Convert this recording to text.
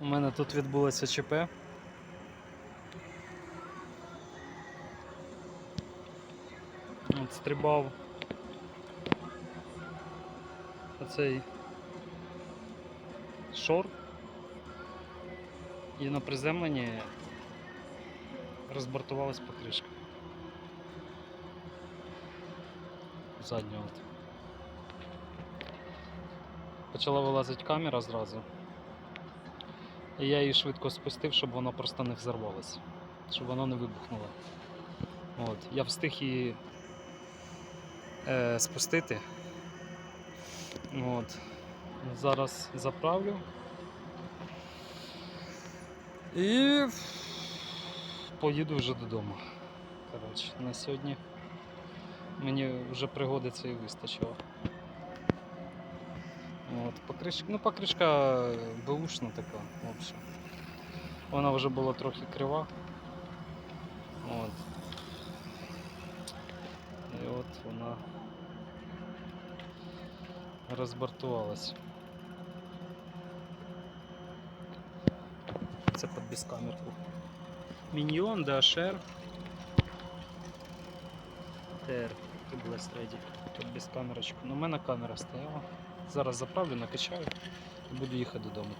У мене тут відбулося ЧП. От стрибав оцей шор і на приземленні розбортувалась покришка. Задня от. Почала вилазити камера зразу. Я її швидко спустив, щоб вона просто не взорвалася, щоб вона не вибухнула. От. Я встиг її е, спустити. От. Зараз заправлю. І поїду вже додому. Коротше, на сьогодні мені вже пригоди цієї вистачило. От, покришка, ну, покришка беушна така, в общем. Вона вже була трохи крива. От. І от вона розбортувалась. Це під безкамерку. Міньйон, DHR. TR, Tubeless Ready. Тут без камерочку. Ну, у мене камера стояла. Зараз заправлю, накачаю і буду їхати додому.